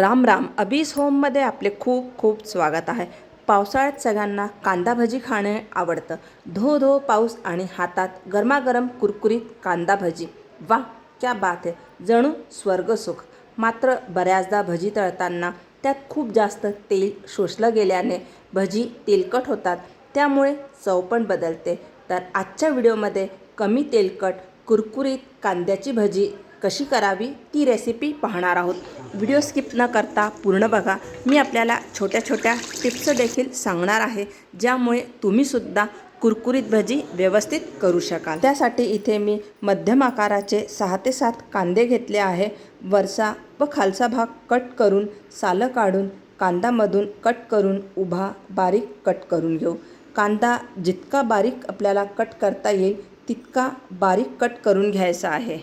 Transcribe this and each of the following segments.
राम राम. अबीस होममध्ये आपले खूप खूप स्वागत आहे. पावसाळ्यात सगळ्यांना कांदा भजी खाणे आवडतं. धो धो पाऊस आणि हातात गरमागरम कुरकुरीत कांदा भजी. वा क्या बात आहे जणू स्वर्गसुख मात्र बऱ्याचदा भजी तळताना त्यात खूप जास्त तेल शोषलं गेल्याने भजी तेलकट होतात. त्यामुळे चव पण बदलते. तर आजच्या व्हिडिओमध्ये कमी तेलकट कुरकुरीत कांद्याची भजी कशी करावी ती रेसिपी पाहणार आहोत. व्हिडिओ स्किप न करता पूर्ण बघा. मी आपल्याला छोट्या छोट्या टिप्स देखील सांगणार आहे ज्यामुळे तुम्हीसुद्धा कुरकुरीत भजी व्यवस्थित करू शकाल. त्यासाठी इथे मी मध्यम आकाराचे सहा ते सात कांदे घेतले आहे. वरचा व खालचा भाग कट करून सालं काढून कांदामधून कट करून उभा बारीक कट करून घेऊ. कांदा जितका बारीक आपल्याला कट करता येईल तितका बारीक कट करून घ्यायचा आहे.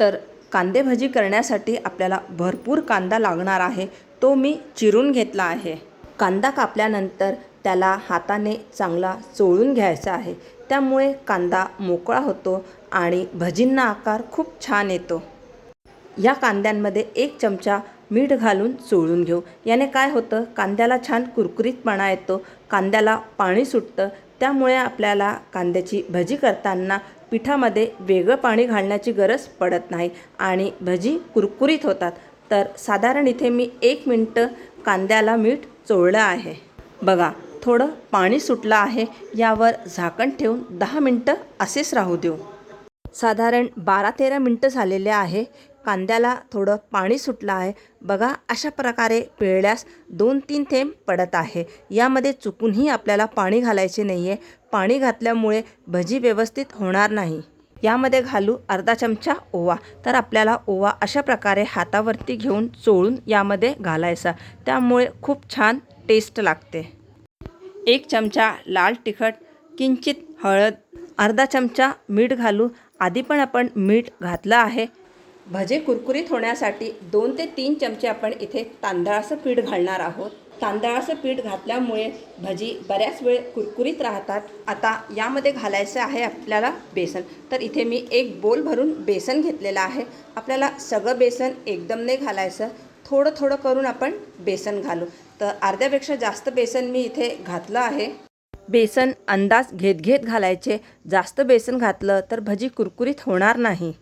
तर कांदे भजी करण्यासाठी आपल्याला भरपूर कांदा लागणार आहे. तो मी चिरून घेतला आहे. कांदा कापल्यानंतर त्याला हाताने चांगला चोळून घ्यायचा आहे. त्यामुळे कांदा मोकळा होतो आणि भजींना आकार खूप छान येतो. या कांद्यांमध्ये एक चमचा मीठ घालून चोळून घेऊ. याने काय होतं? कांद्याला छान कुरकुरीतपणा येतो. कांद्याला पाणी सुटतं. त्यामुळे आपल्याला कांद्याची भजी करताना पिठामध्ये वेगळं पाणी घालण्याची गरज पडत नाही आणि भजी कुरकुरीत होतात. तर साधारण इथे मी एक मिनटं कांद्याला मीठ चोळलं आहे. बघा थोडं पाणी सुटलं आहे. यावर झाकण ठेवून दहा मिनटं असेच राहू देऊ. साधारण बारा तेरा मिनटं झालेले आहे. कांद्याला थोडं पाणी सुटलं आहे. बघा अशा प्रकारे पिळल्यास दोन तीन थेंब पडत आहे. यामध्ये चुकूनही आपल्याला पाणी घालायचे नाही आहे पाणी घातल्यामुळे भजी व्यवस्थित होणार नाही. यामध्ये घालू अर्धा चमचा ओवा. तर आपल्याला ओवा अशा प्रकारे हातावरती घेऊन चोळून यामध्ये घालायचा. त्यामुळे खूप छान टेस्ट लागते. एक चमचा लाल तिखट किंचित हळद अर्धा चमचा मीठ घालू आधी पण आपण मीठ घातलं आहे. भजे कुरकुरीत होण्यासाठी दोन ते तीन चमचे आपण इथे तांदळाचं पीठ घालणार आहोत. तांदळाचं पीठ घातल्यामुळे भजी बऱ्याच वेळ कुरकुरीत राहतात. आता यामध्ये घालायचं आहे आपल्याला बेसन. तर इथे मी एक बोल भरून बेसन घेतलेलं आहे. आपल्याला सगळं बेसन एकदम नाही घालायचं. थोडं थोडं करून आपण बेसन घालू. तर अर्ध्यापेक्षा जास्त बेसन मी इथे घातलं आहे. बेसन अंदाज घेत घेत घालायचे. जास्त बेसन घातलं तर भजी कुरकुरीत होणार नाही.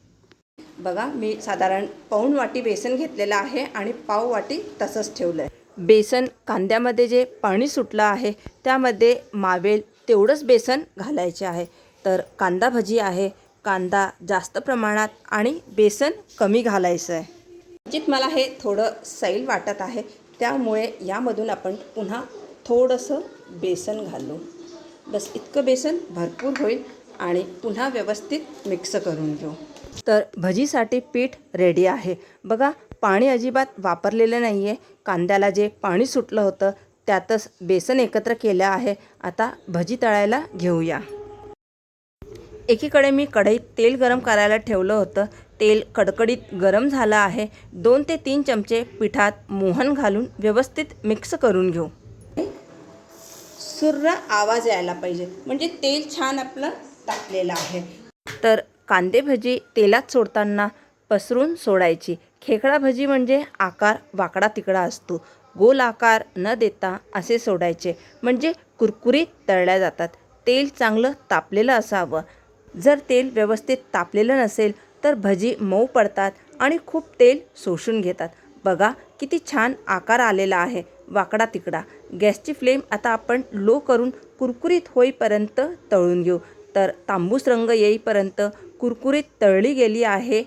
बघा मी साधारण पाऊण वाटी बेसन घेतलेलं आहे आणि पाव वाटी तसंच ठेवलं आहे बेसन कांद्यामध्ये जे पाणी सुटलं आहे त्यामध्ये मावेल तेवढंच बेसन घालायचे आहे. तर कांदा भजी आहे. कांदा जास्त प्रमाणात आणि बेसन कमी घालायचं आहे निश्चित मला हे थोडं सैल वाटत आहे त्यामुळे यामधून आपण पुन्हा थोडंसं बेसन घालू. बस इतकं बेसन भरपूर होईल आणि पुन्हा व्यवस्थित मिक्स करून घेऊ. तर भजीसाठी पीठ रेडी आहे. बघा पाणी अजिबात वापरलेलं नाही आहे कांद्याला जे पाणी सुटलं होतं त्यातच बेसन एकत्र केलं आहे. आता भजी तळायला घेऊया. एकीकडे मी कढईत तेल गरम करायला ठेवलं होतं. तेल कडकडीत गरम झालं आहे. दोन ते तीन चमचे पिठात मोहन घालून व्यवस्थित मिक्स करून घेऊ. सुर्र आवाज यायला पाहिजे. म्हणजे तेल छान आपलं तापलेलं आहे. तर कांदे भजी तेलात सोडताना पसरून सोडायची. खेकडा भजी म्हणजे आकार वाकडा तिकडा असतो. गोल आकार न देता असे सोडायचे. म्हणजे कुरकुरीत तळल्या जातात. तेल चांगलं तापलेलं असावं. जर तेल व्यवस्थित तापलेलं नसेल तर भजी मऊ पडतात आणि खूप तेल शोषून घेतात. बघा किती छान आकार आलेला आहे. वाकडा तिकडा. गॅसची फ्लेम आता आपण लो करून कुरकुरीत होईपर्यंत तळून घेऊ. तर तांबूस रंग येईपर्यंत कुरकुरीत तळली गेली आहे.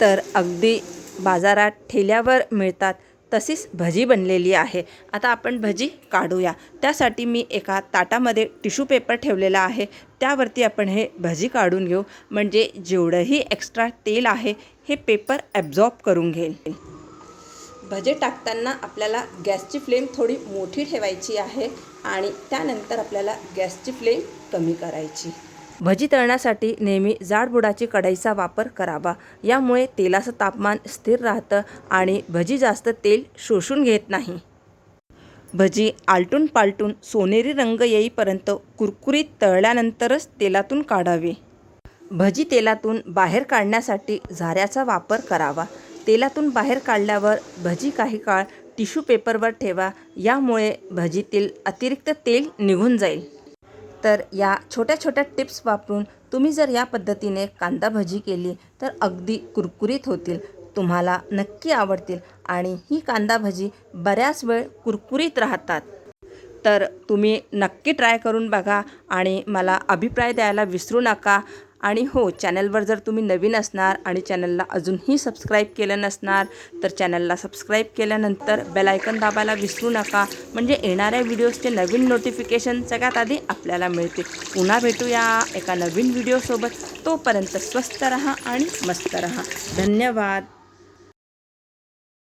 तर अगदी बाजारात ठेल्यावर मिळतात. तशीच भजी बनलेली आहे. आता आपण भजी काढूया. त्यासाठी मी एका ताटामध्ये टिश्यू पेपर ठेवलेला आहे. त्यावरती आपण हे भजी काढून घेऊ. म्हणजे जेवढंही एक्स्ट्रा तेल आहे हे पेपर ॲब्झॉर्ब करून घेईल. भजे टाकताना आपल्याला गॅसची फ्लेम थोडी मोठी ठेवायची आहे आणि त्यानंतर आपल्याला गॅसची फ्लेम कमी करायची. भजी तळण्यासाठी नेहमी जाडबुडाची कढईचा वापर करावा. यामुळे तेलाचं तापमान स्थिर राहतं आणि भजी जास्त तेल शोषून घेत नाही. भजी आलटून पालटून सोनेरी रंग येईपर्यंत कुरकुरीत तळल्यानंतरच तेलातून काढावी. भजी तेलातून बाहेर काढण्यासाठी झाऱ्याचा वापर करावा. तेलातून बाहेर काढल्यावर भजी काही काळ टिश्यू पेपरवर ठेवा यामुळे भजीतील अतिरिक्त तेल निघून जाईल. तर या छोट्या छोट्या टिप्स वापरून तुम्ही जर या पद्धतीने कांदा भजी केली तर अगदी कुरकुरीत होतील तुम्हाला नक्की आवडतील आणि ही कांदा भजी बऱ्याच वेळ कुरकुरीत राहतात. तर तुम्ही नक्की ट्राय करून बघा आणि मला अभिप्राय द्यायला विसरू नका. आणि हो चॅनलवर जर तुम्ही नवीन असणार आणि चॅनलला अजूनही सबस्क्राईब केलं नसणार तर चॅनलला सबस्क्राईब केल्यानंतर बेलायकन दाबायला विसरू नका. म्हणजे येणाऱ्या व्हिडिओजचे नवीन नोटिफिकेशन सगळ्यात आधी आपल्याला मिळते पुन्हा भेटूया एका नवीन व्हिडिओसोबत तोपर्यंत स्वस्त रहा आणि मस्त रहा. धन्यवाद.